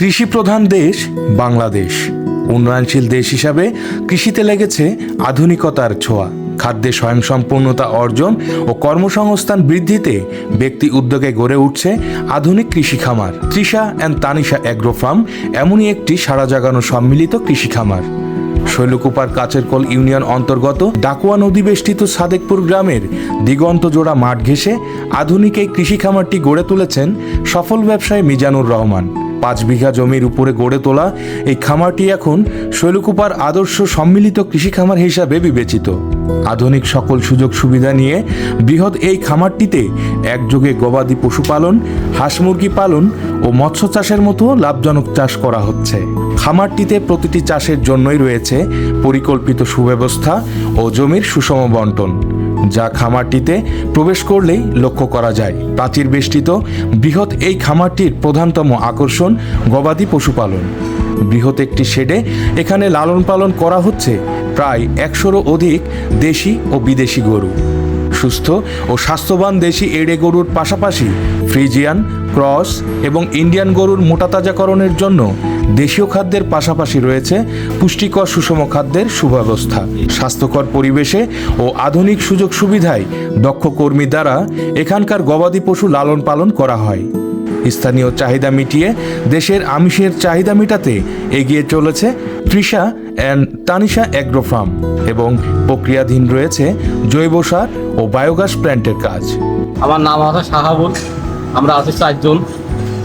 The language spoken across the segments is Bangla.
কৃষি প্রধান দেশ বাংলাদেশ। উন্নয়নশীল দেশ হিসাবে কৃষিতে লেগেছে আধুনিকতার ছোঁয়া। খাদ্যে স্বয়ংসম্পূর্ণতা অর্জন ও কর্মসংস্থান বৃদ্ধিতে ব্যক্তি উদ্যোগে গড়ে উঠছে আধুনিক কৃষি খামার। Trisha and Tanisha agro farm এমনই একটি সারা জাগানো সম্মিলিত কৃষি খামার। শৈলকুপার কাছেরকল ইউনিয়ন অন্তর্গত ডাকুয়া নদী বেষ্টিত সাদেকপুর গ্রামের দিগন্ত জোড়া মাঠ ঘেঁষে আধুনিক এই কৃষি খামারটি গড়ে তুলেছেন সফল ব্যবসায়ী মিজানুর রহমান। পাঁচ বিঘা জমির উপরে গড়ে তোলা এই খামারটি এখন শৈলকুপার আদর্শ সম্মিলিত কৃষি খামার হিসাবে বিবেচিত। আধুনিক সকল সুযোগ সুবিধা নিয়ে বৃহৎ এই খামারটিতে একযোগে গবাদি পশুপালন হাঁস মুরগি পালন ও মৎস্য চাষের মতো লাভজনক চাষ করা হচ্ছে। খামারটিতে প্রতিটি চাষের জন্যই রয়েছে পরিকল্পিত সুব্যবস্থা ও জমির সুষম বন্টন। যা খামারটিতে প্রবেশ করলেই লক্ষ্য করা যায়। প্রাচীর বেষ্টিত বৃহৎ এই খামারটির প্রধানতম আকর্ষণ গবাদি পশুপালন। বৃহৎ একটি শেডে এখানে লালন পালন করা হচ্ছে প্রায় একশোরও অধিক দেশি ও বিদেশি গরু। সুস্থ ও স্বাস্থ্যবান দেশি এড়ে গরুর পাশাপাশি ফ্রিজিয়ান ক্রস এবং ইন্ডিয়ান গরুর মোটাতাজাকরণের জন্য দেশীয় খাদ্যের পাশাপাশি রয়েছে পুষ্টিকর সুষম খাদ্যের সুব্যবস্থা। স্বাস্থ্যকর পরিবেশে ও আধুনিক সুযোগ সুবিধায় দক্ষ কর্মী দ্বারা এখানকার গবাদি পশু লালন পালন করা হয়। স্থানীয় চাহিদা মিটিয়ে দেশের আমিষের চাহিদা মেটাতে এগিয়ে চলেছে Trisha and Tanisha agro farm এবং প্রক্রিয়াধীন রয়েছে জৈব সার ও বায়োগ্যাস প্ল্যান্টের কাজ। আমার নাম হচ্ছে শাহাবুল আমরা আছি চারজন।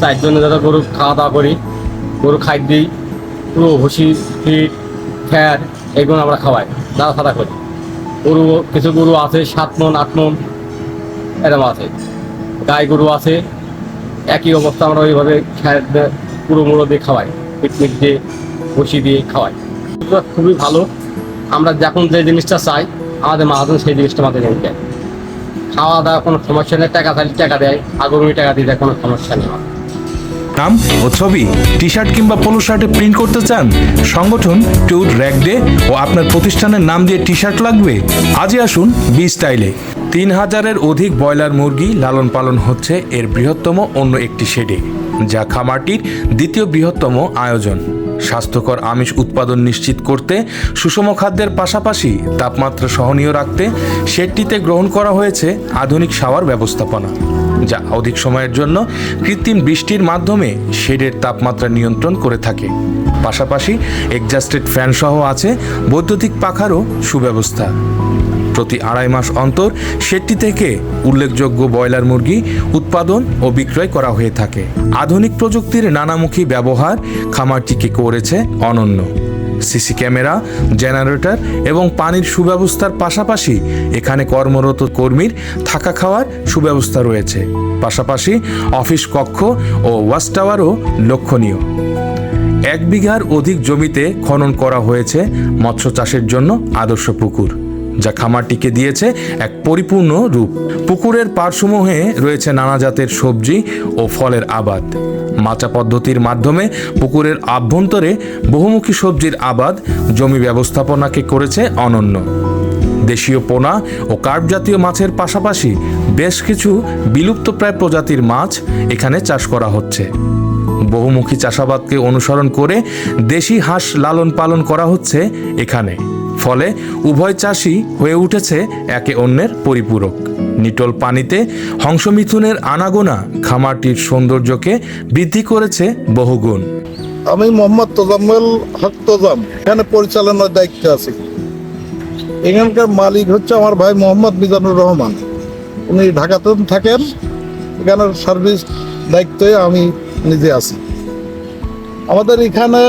চারজনে যারা গরু খাওয়া দাওয়া করি, গরু খাই দিই পুরো ভুসি, ফিট খ্যার এগুলো আমরা খাওয়াই দাদা সাদা করি। গরু, কিছু গরু আছে, সাত মন, আট মন, এরকম আছে। গাই গরু আছে, একই অবস্থা আমরা ওইভাবে খ্যার পুরো মুড়ো দিয়ে খাওয়াই পিকনিক দিয়ে, ভুসি দিয়ে খাওয়াই। খুবই ভালো। আমরা যখন যে জিনিসটা চাই, আমাদের মাহাজন সেই জিনিসটা আমাদের এনে দেয়। খাওয়া দাওয়া কোনো সমস্যা নেই, টাকা চাইলে টাকা দেয় আগামী টাকা দিতে কোনো সমস্যা নেই। নাম ও ছবি টি শার্ট কিংবা পোলো শার্টে প্রিন্ট করতে চান, সংগঠন ট্যুর র্যাক ডে ও আপনার প্রতিষ্ঠানের নাম দিয়ে টি শার্ট লাগবে, আজই আসুন বি স্টাইলে তিন হাজারের অধিক ব্রয়লার মুরগি লালন পালন হচ্ছে এর বৃহত্তম অন্য একটি শেডে, যা খামারটির দ্বিতীয় বৃহত্তম আয়োজন স্বাস্থ্যকর আমিষ উৎপাদন নিশ্চিত করতে, সুষম খাদ্যের পাশাপাশি তাপমাত্রা সহনীয় রাখতে শেডটিতে গ্রহণ করা হয়েছে আধুনিক শাওয়ার ব্যবস্থাপনা, যা অধিক সময়ের জন্য কৃত্রিম বৃষ্টির মাধ্যমে শেডের তাপমাত্রা নিয়ন্ত্রণ করে থাকে। পাশাপাশি এক্সাস্টেড ফ্যান সহ আছে বৈদ্যুতিক পাখারও সুব্যবস্থা। প্রতি আড়াই মাস অন্তর সেটি থেকে উল্লেখযোগ্য ব্রয়লার মুরগি উৎপাদন ও বিক্রয় করা হয়ে থাকে। আধুনিক প্রযুক্তির নানামুখী ব্যবহার খামারটিকে করেছে অনন্য। সিসি ক্যামেরা, জেনারেটর এবং পানির সুব্যবস্থার পাশাপাশি এখানে কর্মরত কর্মীর থাকা খাওয়ার সুব্যবস্থা রয়েছে। পাশাপাশি অফিস কক্ষ ও ওয়াচ টাওয়ারও লক্ষণীয়। এক বিঘার অধিক জমিতে খনন করা হয়েছে মৎস্য চাষের জন্য আদর্শ পুকুর। যা খামারটিকে দিয়েছে এক পরিপূর্ণ রূপ। পুকুরের পার্শ্বমুহে রয়েছে নানা জাতের সবজি ও ফলের আবাদ। মাচা পদ্ধতির মাধ্যমে পুকুরের আভ্যন্তরে বহুমুখী সবজির আবাদ জমি ব্যবস্থাপনাকে করেছে অনন্য। দেশীয় পোনা ও কার্প জাতীয় মাছের পাশাপাশি বেশ কিছু বিলুপ্তপ্রায় প্রজাতির মাছ এখানে চাষ করা হচ্ছে। বহুমুখী চাষাবাদকে অনুসরণ করে দেশি হাঁস লালন পালন করা হচ্ছে এখানে। ফলে উভয় চাষি হয়ে উঠেছে একে অন্যের পরিপূরক। নিটল পানিতে হংসমিথুনের আনাগোনা খামারটির সৌন্দর্যকে বৃদ্ধি করেছে বহুগুণ। আমি মোহাম্মদ তোজাম্মেল হক তোজাম, এখানে পরিচালনার দায়িত্বে আছি। এখানকার মালিক হচ্ছে আমার ভাই মোহাম্মদ মিজানুর রহমান। উনি ঢাকাতে থাকেন এখানের সার্ভিস দায়িত্বে আমি নিজে আছি। আমাদের এখানে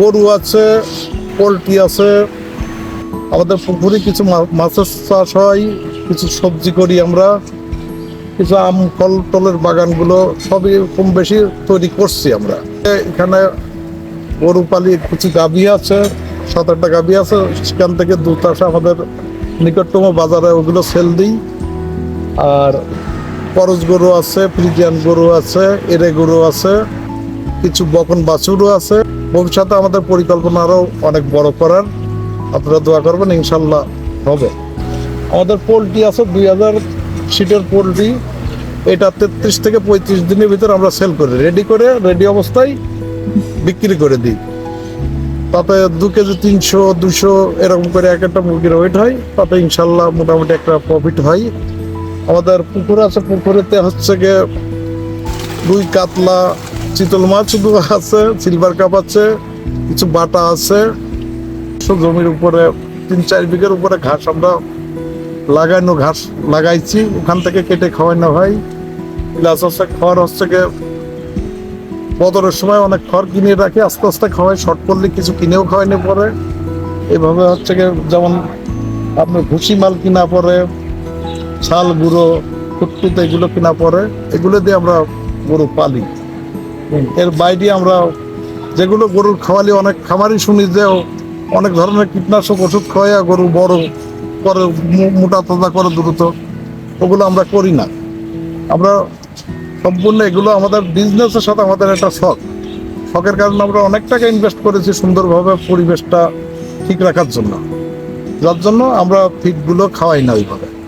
গরু আছে পোলট্রি আছে, আমাদের পুকুরে কিছু মাছের চাষ হয়, কিছু সবজি করি আমরা, কিছু আম, ফল, টলের বাগানগুলো সবই কম বেশি তৈরি করছি আমরা। এখানে গরু পালি কিছু গাভী আছে, সাত আটটা গাভী আছে, সেখান থেকে দুধ আসে আমাদের নিকটতম বাজারে, ওগুলো সেল দিই। আর করজ গরু আছে, ফ্রিজিয়ান গরু আছে, এরে গরু আছে, কিছু বকন বাছুরও আছে। ভবিষ্যতে আমাদের পরিকল্পনা আরও অনেক বড় করার আপনারা দোয়া করবেন, ইনশাল্লাহ হবে। আমাদের পোলট্রি আছে দুই হাজার সিটের পোলট্রি, এটা তেত্রিশ থেকে পঁয়ত্রিশ দিনের ভিতরে আমরা সেল করি। রেডি করে রেডি অবস্থায় বিক্রি করে দিই। তাতে দু কেজি তিনশো, দুশো এরকম করে এক একটা মুরগির ওয়েট হয়। তাতে ইনশাল্লাহ মোটামুটি একটা প্রফিট হয়। আমাদের পুকুর আছে, পুকুরেতে হচ্ছে গিয়ে দুই কাতলা চিতল মাছ শুধু আছে সিলভার কাপ আছে, কিছু বাটা আছে। জমির উপরে, তিন চার বিঘের উপরে ঘাস আমরা লাগানো ঘাস লাগাইছি, ওখান থেকে কেটে খাওয়ানো হয়। হচ্ছে খড় হচ্ছে গিয়ে বদরের সময় অনেক খড় কিনে রাখি, আস্তে আস্তে খাওয়াই, শর্ট করলে কিছু কিনেও খাওয়াইনি পরে। এভাবে হচ্ছে গিয়ে যেমন আপনার ভুসি মাল কিনা পরে ছাল গুঁড়ো, কুটকুট এগুলো কিনা পরে, এগুলো দিয়ে আমরা গরু পালি। এর বাইরে আমরা যেগুলো গরুর খাওয়ালি অনেক খামারই শুনি যে অনেক ধরনের কীটনাশক ওষুধ খাওয়াইয়া গরু বড় করে মোটা তাজা করে দ্রুত, ওগুলো আমরা করি না। আমরা সম্পূর্ণ এগুলো আমাদের বিজনেসের সাথে আমাদের একটা শখ। শখের কারণে আমরা অনেক টাকা ইনভেস্ট করেছি সুন্দরভাবে পরিবেশটা ঠিক রাখার জন্য। যার জন্য আমরা ফিডগুলো খাওয়াই না ওইভাবে।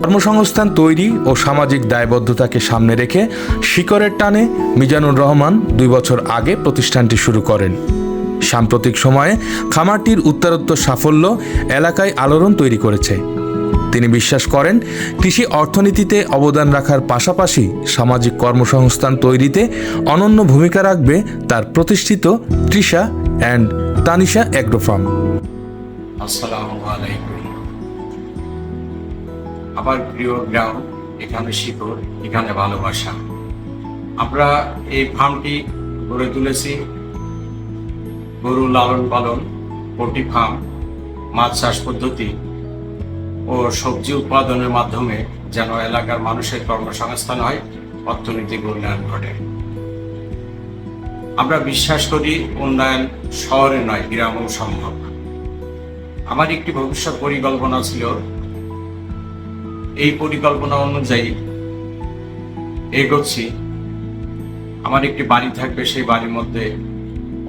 কর্মসংস্থান তৈরি ও সামাজিক দায়বদ্ধতাকে সামনে রেখে শিকরের টানে মিজানুর রহমান দুই বছর আগে প্রতিষ্ঠানটি শুরু করেন। সাম্প্রতিক সময়ে খামারটির উত্তরোত্তর সাফল্য এলাকায় আলোড়ন তৈরি করেছে। তিনি বিশ্বাস করেন, কৃষি অর্থনীতিতে অবদান রাখার পাশাপাশি সামাজিক কর্মসংস্থান তৈরিতে অনন্য ভূমিকা রাখবে তার প্রতিষ্ঠিত Trisha and Tanisha agro farm আসসালামু আলাইকুম। আমার প্রিয় গ্রাম, এখানে শিকড়, এখানে ভালোবাসা। আমরা এই ফার্মটি গড়ে তুলেছি। গরু লালন পালন পোল্ট্রি ফার্ম, মাছ চাষ পদ্ধতি ও সবজি উৎপাদনের মাধ্যমে যেন এলাকার মানুষের কর্মসংস্থান হয় অর্থনৈতিক উন্নয়ন ঘটে। আমরা বিশ্বাস করি, উন্নয়ন শহরে নয়, গ্রামেও সম্ভব। আমার একটি ভবিষ্যৎ পরিকল্পনা ছিল এই পরিকল্পনা অনুযায়ী এগোচ্ছি। আমার একটি বাড়ি থাকবে, সেই বাড়ির মধ্যে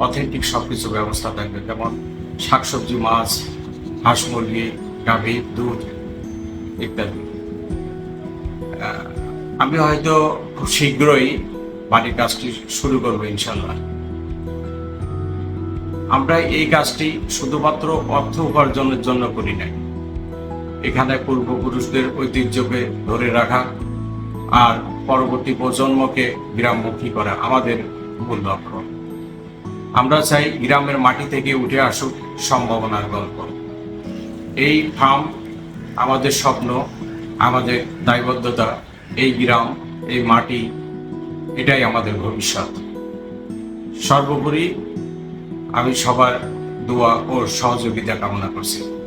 অথেন্টিক সবকিছু ব্যবস্থা থাকবে। যেমন শাকসবজি, মাছ, হাঁস মুরগি, গাভী, দুধ ইত্যাদি। আমি হয়তো খুব শীঘ্রই বাড়ির কাজটি শুরু করব ইনশাল্লাহ আমরা এই কাজটি শুধুমাত্র অর্থ উপার্জনের জন্য করি নাই। এখানে পূর্বপুরুষদের ঐতিহ্যকে ধরে রাখা আর পরবর্তী প্রজন্মকে গ্রামমুখী করা আমাদের মূল লক্ষ্য। আমরা চাই গ্রামের মাটি থেকে উঠে আসুক সম্ভাবনার গল্প। এই ফার্ম আমাদের স্বপ্ন, আমাদের দায়বদ্ধতা, এই গ্রাম, এই মাটি, এটাই আমাদের ভবিষ্যৎ। সর্বোপরি আমি সবার দোয়া ও সহযোগিতা কামনা করছি।